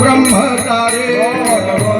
ब्रह्मचारी।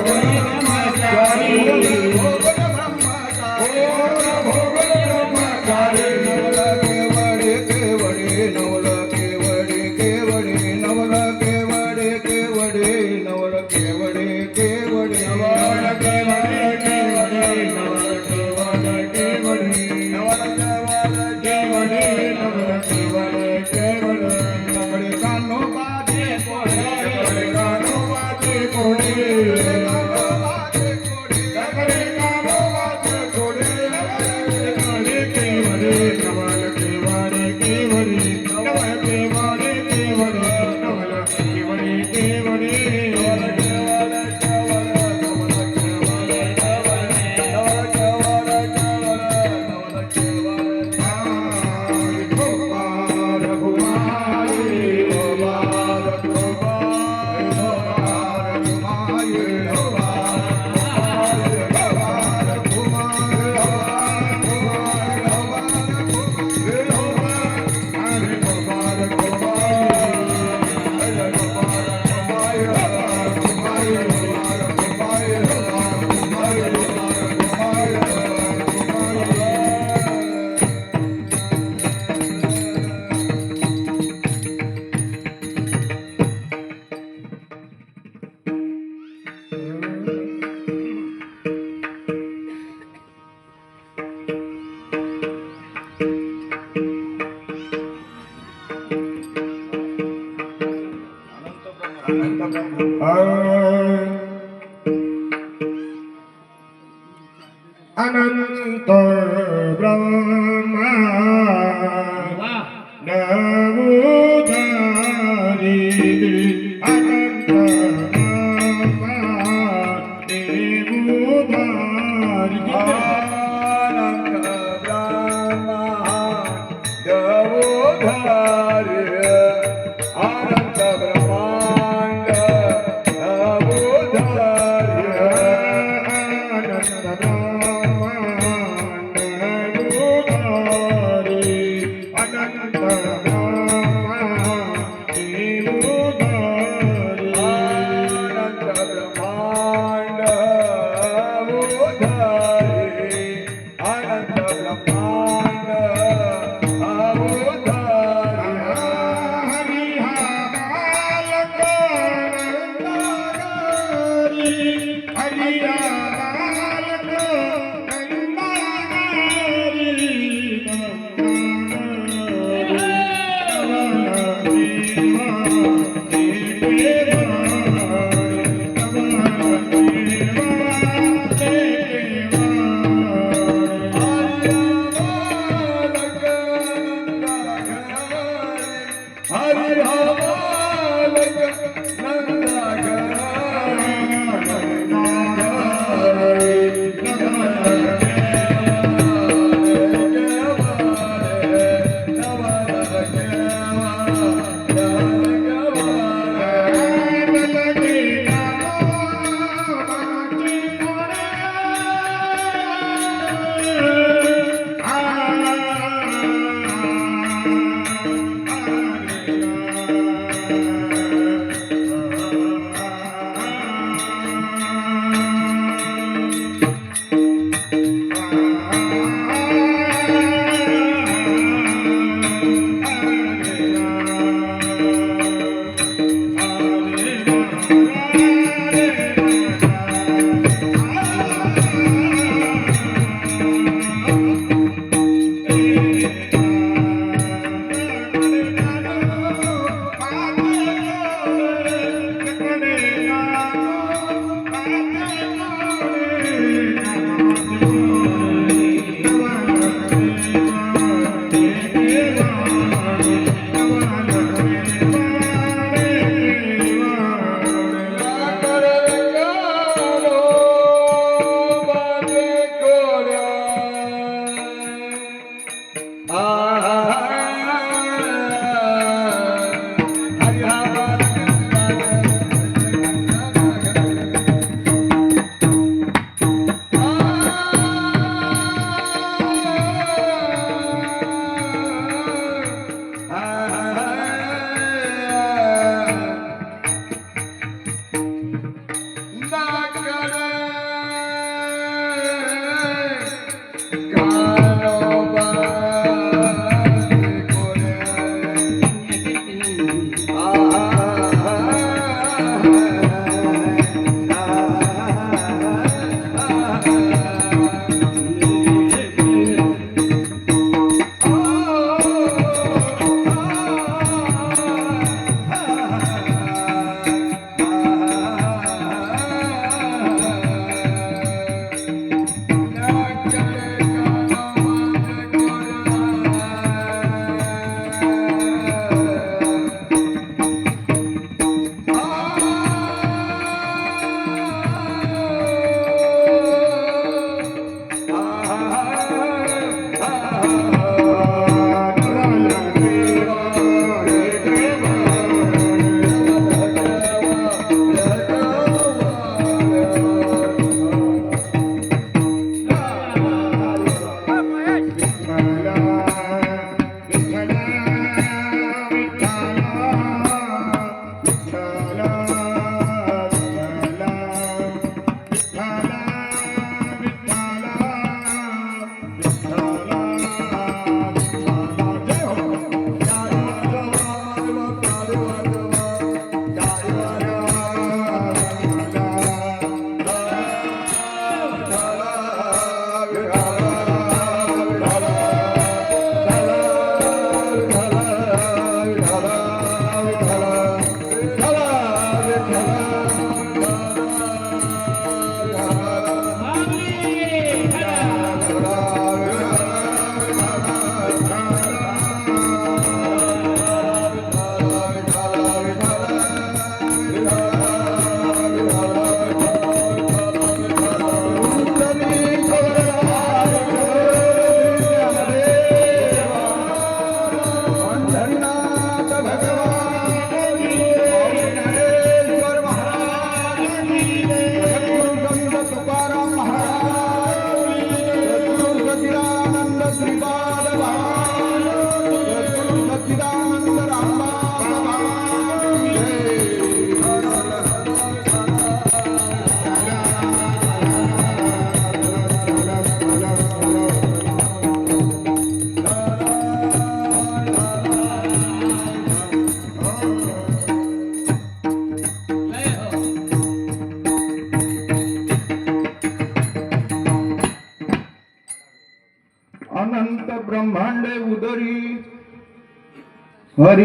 अनंत अनंत ब्रह्मा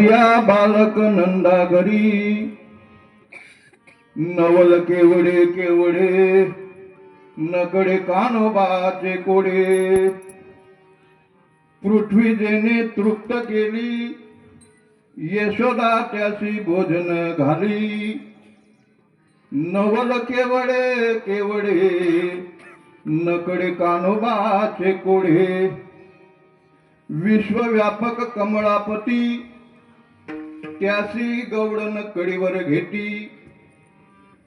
या बालक नंदा घरी. नवल केवडे केवडे नकडे कानोबाचे कोडे. पृथ्वी जेने तृप्त केली यशोदा त्याशी भोजन घाली. नवल केवडे केवडे नकडे कानोबाचे कोडे. विश्वव्यापक कमळापती त्यासी गवडन कडीवर घेती.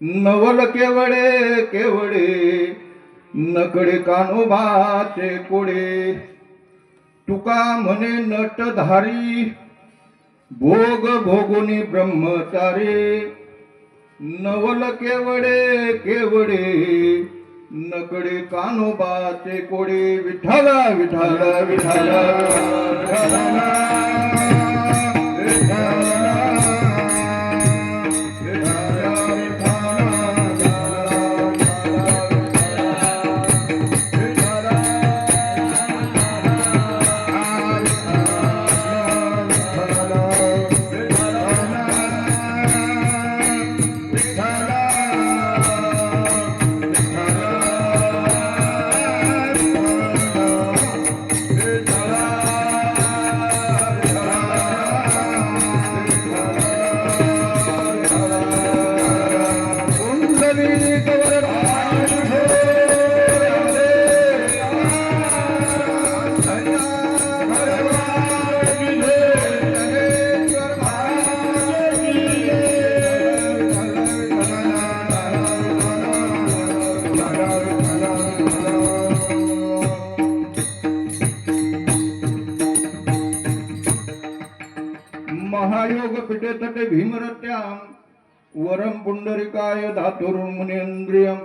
नवल केवडे केवडे नकडे कानोबाचे कोडे. तुका म्हणे नटधारी भोग भोगुनी ब्रह्मचारी. नवल केवडे केवडे नकडे कानोबाचे कोडे. विठाला विठाला विठाला विठाला महायोग तटे भीमरत्याम वरम पुंडरिकाय धातुर्मुनेन्द्रियम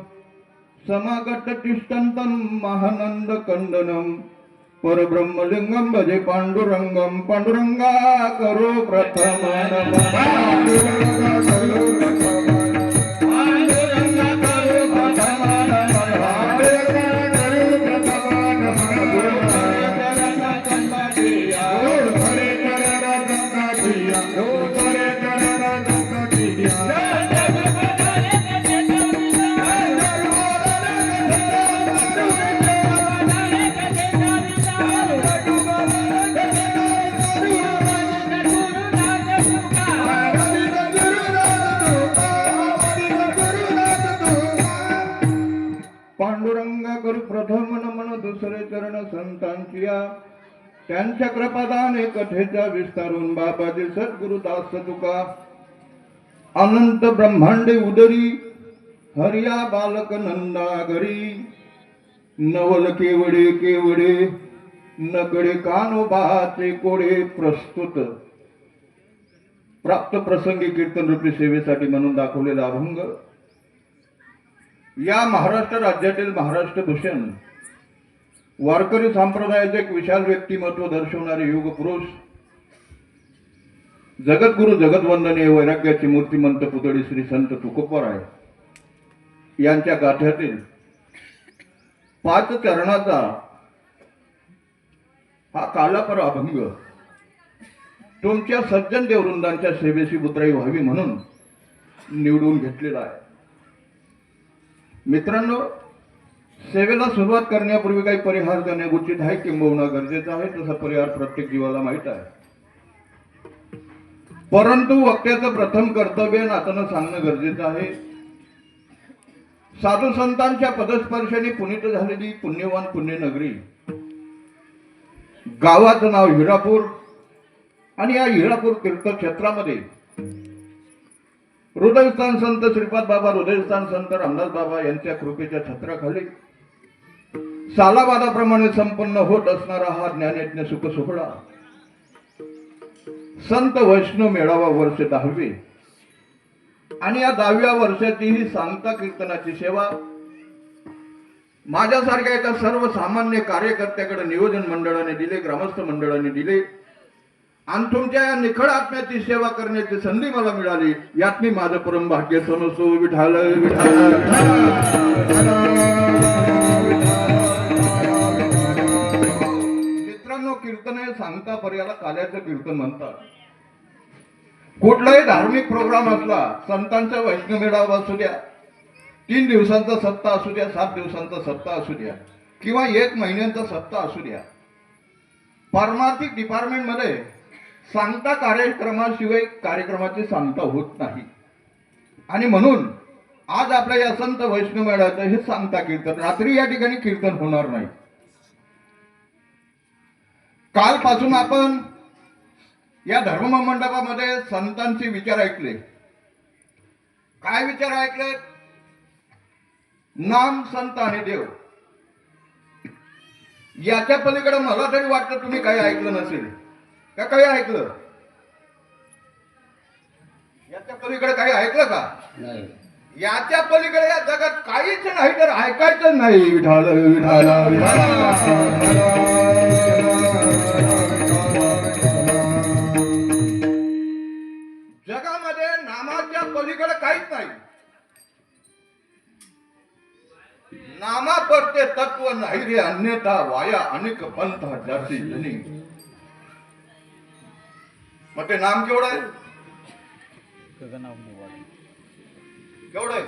समागत तिष्ठन्तं महानंद कंदनम परब्रह्मलिंगम भजे पांडुरंगम पांडुरंगा करो प्रथम त्यांच्या कृपादाने कथेचा विस्तारून बाबाजी सद्गुरु दास तुका अनंत ब्रह्मांडे उदरी हरिया बालक नंदा घरी नवल केवडे केवडे नकडे कानोबाचे कोडे प्रस्तुत. प्राप्त प्रसंगी कीर्तन रूपी सेवेसाठी म्हणून दाखवलेला अभंग. या महाराष्ट्र राज्यातील महाराष्ट्र भूषण वारकरी संप्रदायाचे एक विशाल व्यक्तिमत्व दर्शवणारे युग पुरुष जगद्गुरु जगद्वंदनीय वैराग्याची मूर्तिमंत पुतळी श्री संत तुकोबराय यांच्या गाठ्यातील पाच चरणाचा हा कालापर अभंग तुमच्या सज्जन देववृंदांच्या सेवेशी उतराई व्हावी म्हणून निवडून घेतलेला आहे. मित्रांनो सेवेला सुरुवात करण्यापूर्वी काही परिहार करणे उचित आहे किंबहुना गरजेचं आहे तसा परिहार प्रत्येक जीवाला माहीत आहे. परंतु वक्त्याचं प्रथम कर्तव्य नातानं सांगणं गरजेचं आहे. साधू संतांच्या पदस्पर्शाने पुनीत झालेली पुण्यवान पुण्यनगरी. गावाचं नाव हिरापूर आणि या हिरापूर तीर्थक्षेत्रामध्ये. हृदयस्थान संत श्रीपाद बाबा हृदयस्थान संत रामदास बाबा यांच्या कृपेच्या छत्राखाली सालावादाप्रमाणे संपन्न होत असणारा हा ज्ञानयज्ञ सुख सोहळा संत वैष्णव मेळावा वर्ष दहावे. आणि या दहाव्या वर्षाची ही सांगता कीर्तनाची सेवा. माझ्यासारख्या एका सर्वसामान्य कार्यकर्त्याकडे नियोजन मंडळाने दिले ग्रामस्थ मंडळाने दिले. आणि तुमच्या या निखळ आत्म्याची सेवा करण्याची संधी मला मिळाली. यात मी माझं परम भाग्य समजतो विठाल विठाल कीर्तन हे सांगता पर्याला काल्याचं कीर्तन म्हणतात. कुठलाही धार्मिक प्रोग्राम असला संतांचा वैष्णव असू द्या तीन दिवसांचा सप्ताह असू द्या सात दिवसांचा सप्ताह असू द्या किंवा एक महिन्यांचा सप्ताह असू द्या. फार्मार्थिक डिपार्टमेंटमध्ये सांगता कार्यक्रमाशिवाय कार्यक्रमाची सांगता होत नाही. आणि म्हणून आज आपल्या या संत वैष्णव हे सांगता कीर्तन रात्री या ठिकाणी कीर्तन होणार नाही. कालपासून आपण या धर्म मंडपामध्ये संतांचे विचार ऐकले. काय विचार ऐकले? नाम संत आणि देव. याच्या पलीकडे मला तरी वाटतं तुम्ही काही ऐकलं नसेल. का काही ऐकलं? याच्या पलीकडे काही ऐकलं का? नाही. याच्या पलीकडे या जगात काहीच नाही तर ऐकायचं नाही. विठाल विठाल जगामध्ये नामा तत्व नाही रे अन्यथा वाया अनेक पंथ जाती जनी. मग ते नाम केवढं आहे? केवढं आहे?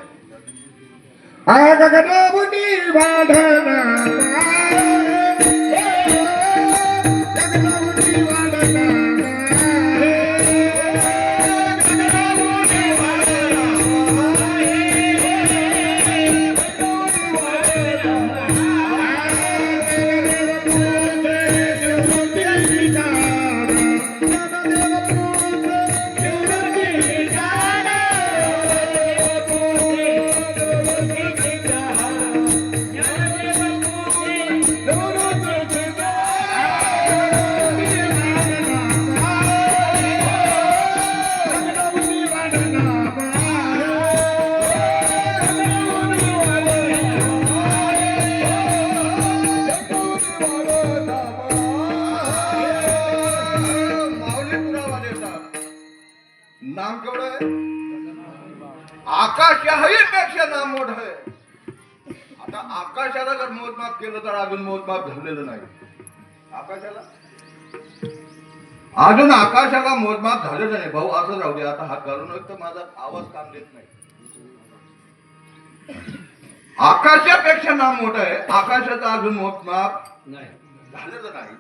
आकाशाला जर मोजमाप केलं तर अजून मोजमाप झालेलं नाही. आकाशाला? अजून आकाशाला मोजमाप झालेलं नाही. भाऊ असं राहू दे. आता घालून एक तर माझा आवाज काम देत नाही. आकाशापेक्षा नाम मोठं आहे. आकाशाचं अजून मोजमाप नाही. झालेलं नाही.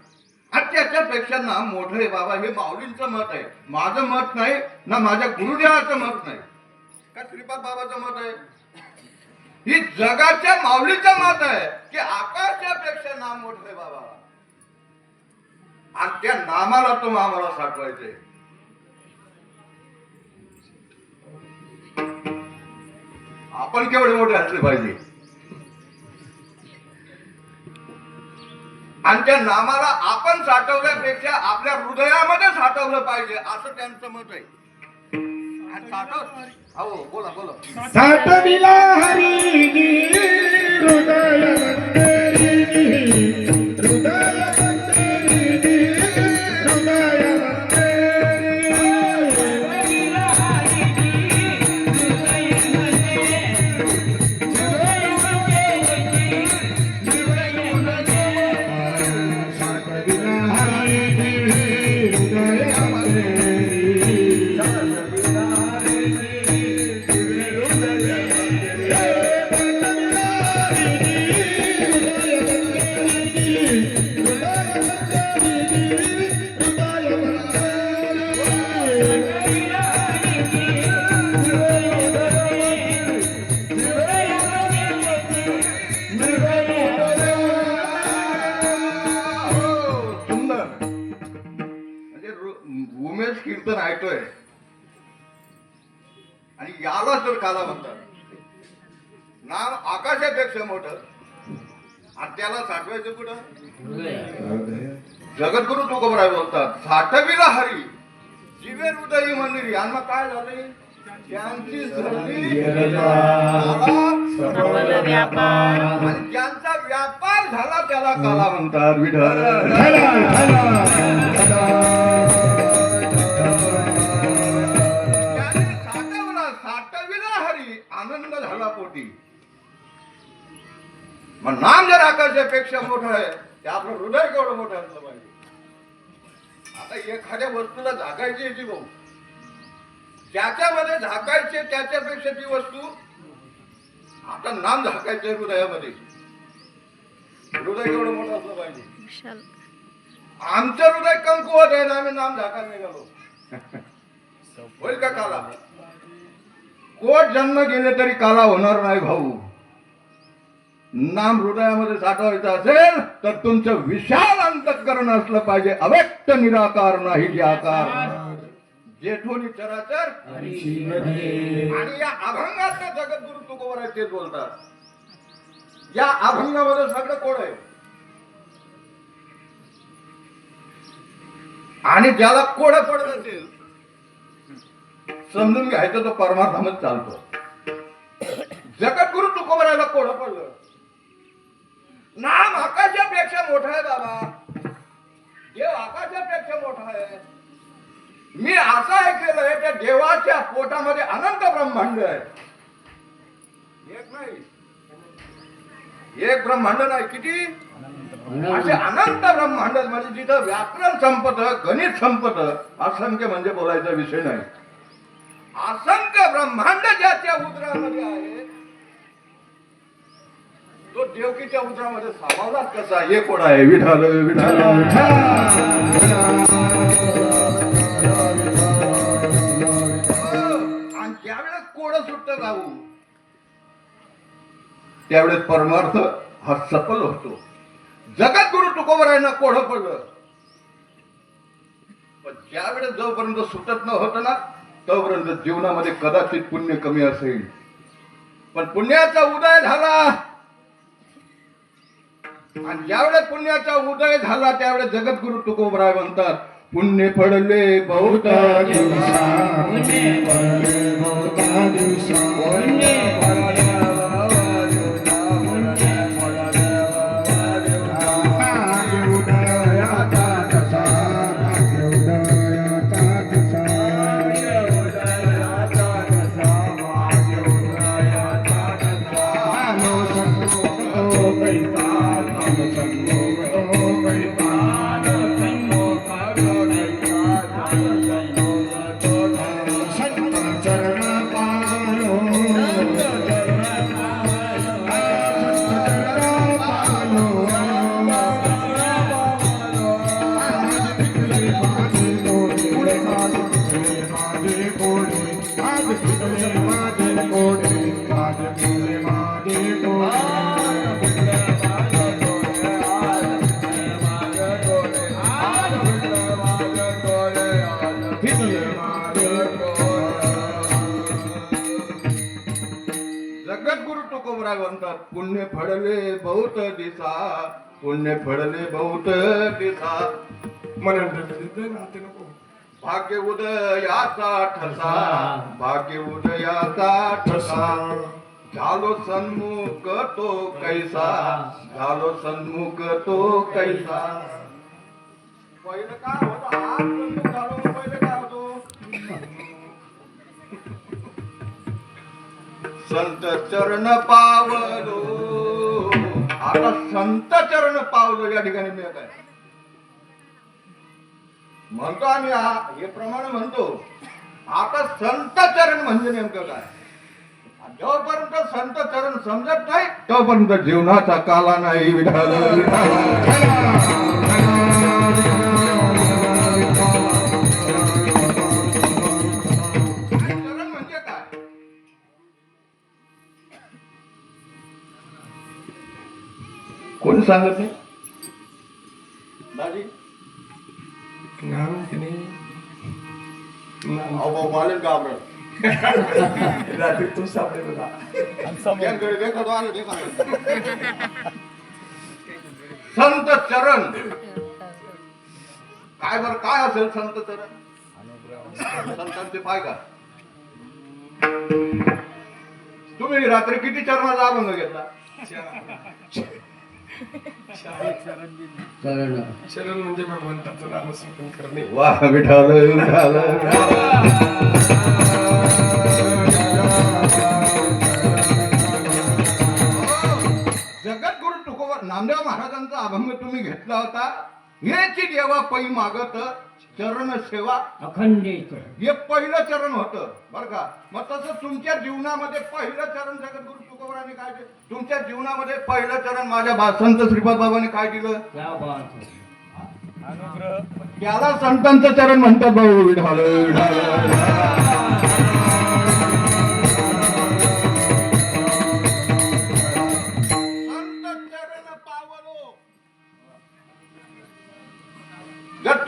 आणि त्याच्यापेक्षा ना मोठं आहे बाबा. हे माऊलींचं मत आहे. माझं मत नाही ना माझ्या गुरुदेवाचं मत नाही. का श्रीपाद बाबाचं मत आहे? ही जगाच्या माऊलीचं मत आहे की आकाशापेक्षा नाम मोठं आहे बाबा. आणि त्या नामाला तो आम्हाला साठवायचे. आपण केवढे मोठे असले पाहिजे. आणि त्या नामाला आपण साठवल्यापेक्षा आपल्या हृदयामध्ये साठवलं पाहिजे असं त्यांचं मत आहे. आणि साठव हो बोला बोला साठविला पाठविला हरी. जीवे हृदयी मंदिरी. आणि मग काय झाले? त्यांची आणि ज्यांचा व्यापार झाला त्याला काला म्हणतात. विठ्ठल. साठवला. साठविला हरी. आनंद झाला पोटी. मग नाम जर आकाशापेक्षा मोठं आहे ते आपलं हृदय केवढं मोठं असलं पाहिजे आता एखाद्या वस्तूला झाकायची ती भाऊ ज्याच्यामध्ये झाकायचे त्याच्यापेक्षा ती वस्तू आता नाम झाकायचे हृदयामध्ये. हृदय एवढं मोठं असलं पाहिजे. आमचं हृदय कंकुवत आहे ना आम्ही नाम झाकायला निघालो. होईल का काला? कोट जन्म गेले तरी काला होणार नाही भाऊ. नाम हृदयामध्ये साठवायचं असेल तर तुमचं विशाल अंतकरण असलं पाहिजे. अव्यक्त निराकार नाही जे आकार. जेठोनी चराचर आणि या अभंगात जगद्गुरु तुकोबर तेच बोलतात. या अभंगामध्ये सगळं कोण आहे? आणि ज्याला कोड पडत असेल समजून घ्यायचं तो परमार्थामध्ये चालतो. जगद्गुरु तुकोबरायला कोड पडलं. नाम आकाशापेक्षा मोठा आहे बाबा. देव आकाशापेक्षा मोठा आहे. मी असं ऐकलेलं आहे त्या देवाच्या पोटामध्ये अनंत ब्रह्मांड आहे. एक नाही. एक ब्रह्मांड नाही किती? असे अनंत ब्रह्मांड म्हणजे जिथं व्याकरण संपत गणित संपत असंख्य म्हणजे बोलायचा विषय नाही. असंख्य ब्रह्मांड ज्याच्या उदरामध्ये आहे तो देवकीच्या उदरामध्ये सामावलाच कसा? हे कोण आहे? विठाल विठाल. आणि ज्यावेळेस कोड सुटत राहू त्यावेळेस परमार्थ हा सफल होतो. जगात गुरु तुकोबरायना कोड पडलं. पण ज्यावेळेस जोपर्यंत सुटत न होत ना तोपर्यंत जीवनामध्ये कदाचित पुण्य कमी असेल. पण पुण्याचा उदय झाला. आणि ज्यावेळेस पुण्याचा उदय झाला त्यावेळेस जगद्गुरु तुकोबराय म्हणतात पुण्य पडले बहुत जगद्गुरु तुकोबराय म्हणतात पुण्य फडले बहुत दिसा. पुण्य फडले बहुत दिसा. भाग्य उदयाचा ठसा. भाग्य उदयाचा ठसा. झालो सन्मुख तो कैसा. झालो सन्मुख तो कैसा. पहिलं काय होतं? संत चरण पावलो. आता संत चरण पावलो या ठिकाणी मिळत आहे म्हणतो आम्ही हे प्रमाण म्हणतो. आता संत चरण म्हणजे नेमकं काय? जोपर्यंत संत चरण समजत नाही तोपर्यंत जीवनाचा काला नाही विठाल कोणी सांगत नाही? अहो मालेल घाबरत तू सापडे बघा त्यांकडे देखत आलं देखत संत चरण। काय बर काय असेल संत चरण? संतांचे पाय का? तुम्ही रात्री किती चरणाचा अभंग घेतला? शरण म्हणजे भगवंताचं नामस्मरण करणे. वा विठाल विठाल जगद्गुरु तुकोबा नामदेव महाराजांचा अभंग तुम्ही घेतला होता. हेची देवा पै मागत चरण सेवा. अखंडित हे पहिलं चरण होतं. बरं का? मग तसं तुमच्या जीवनामध्ये पहिलं चरण जगद्गुरु तुकोबराने काय दिलं? तुमच्या जीवनामध्ये पहिलं चरण माझ्या बा संत श्रीपाद बाबाने काय दिलं? क्या बात है. त्याला संतांचं चरण म्हणतात भाऊ संत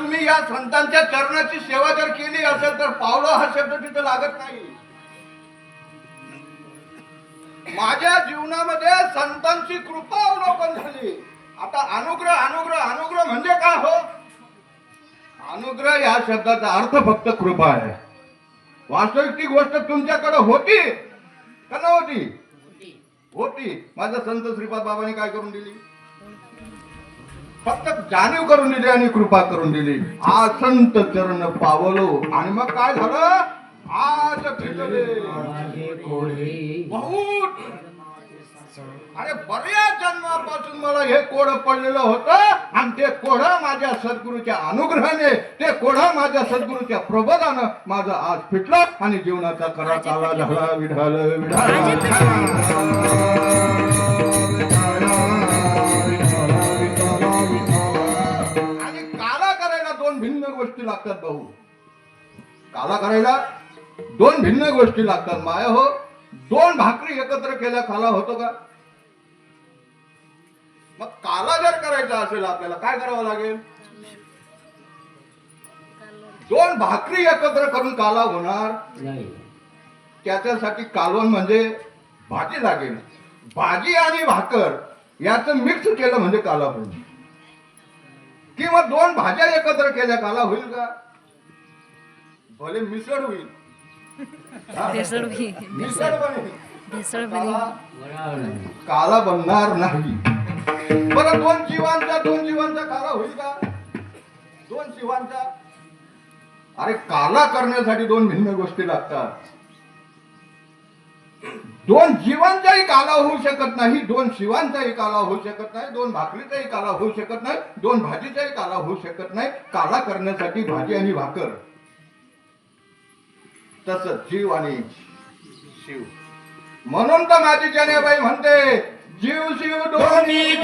तुम्ही या संतांच्या चरणाची सेवा जर केली असेल तर पावलो हा शब्द तिथं लागत नाही. माझ्या जीवनामध्ये संतांची कृपा अवलोकन झाली. आता अनुग्रह अनुग्रह अनुग्रह म्हणजे काय हो? अनुग्रह या शब्दाचा अर्थ फक्त कृपा आहे. वास्तविक ती गोष्ट तुमच्याकडे होती का नव्हती? होती. माझ्या संत श्रीपाद बाबांनी काय करून दिली? फक्त जाणीव करून दिली आणि कृपा करून दिली. आ संत चरण पावलो. आणि मग काय झालं? आज बहुत. अरे बऱ्याच जन्मापासून मला हे कोड पडलेलं होतं. आणि ते कोड माझ्या सद्गुरूच्या अनुग्रहाने ते कोड माझ्या सद्गुरूच्या प्रबोधानं माझं आज फिटलं आणि जीवनाचा खरा काला झाला. विढाल आणि गोष्टी लागतात भाऊ. काला करायला दोन भिन्न गोष्टी लागतात. माया हो दोन भाकरी एकत्र केल्या काला होतो का? मग काला जर करायचा असेल आपल्याला काय करावं लागेल? दोन भाकरी एकत्र करून काला होणार. त्याच्यासाठी कालवण म्हणजे भाजी लागेल. भाजी आणि भाकर याचं मिक्स केलं म्हणजे काला होईल. किंवा दोन भाज्या एकत्र केल्या काला होईल का? भले मिसळ होईल? भेसळ मिसळ बनेल. भेसळ. काला बनणार नाही. बरं दोन जीवांचा दोन जीवांचा काला होईल का? दोन जीवांचा? अरे काला करण्यासाठी दोन भिन्न गोष्टी लागतात. दोन जीवांचाही काला होऊ शकत नाही दोन शिवांचाही काला होऊ शकत नाही दोन भाकरीचाही काला होऊ शकत नाही दोन भाजीचाही काला होऊ शकत नाही. काला करण्यासाठी भाजी आणि भाकर. तस जीव आणि शिव. म्हणून तर माझी जनेबाई म्हणते जीव शिव दोन्ही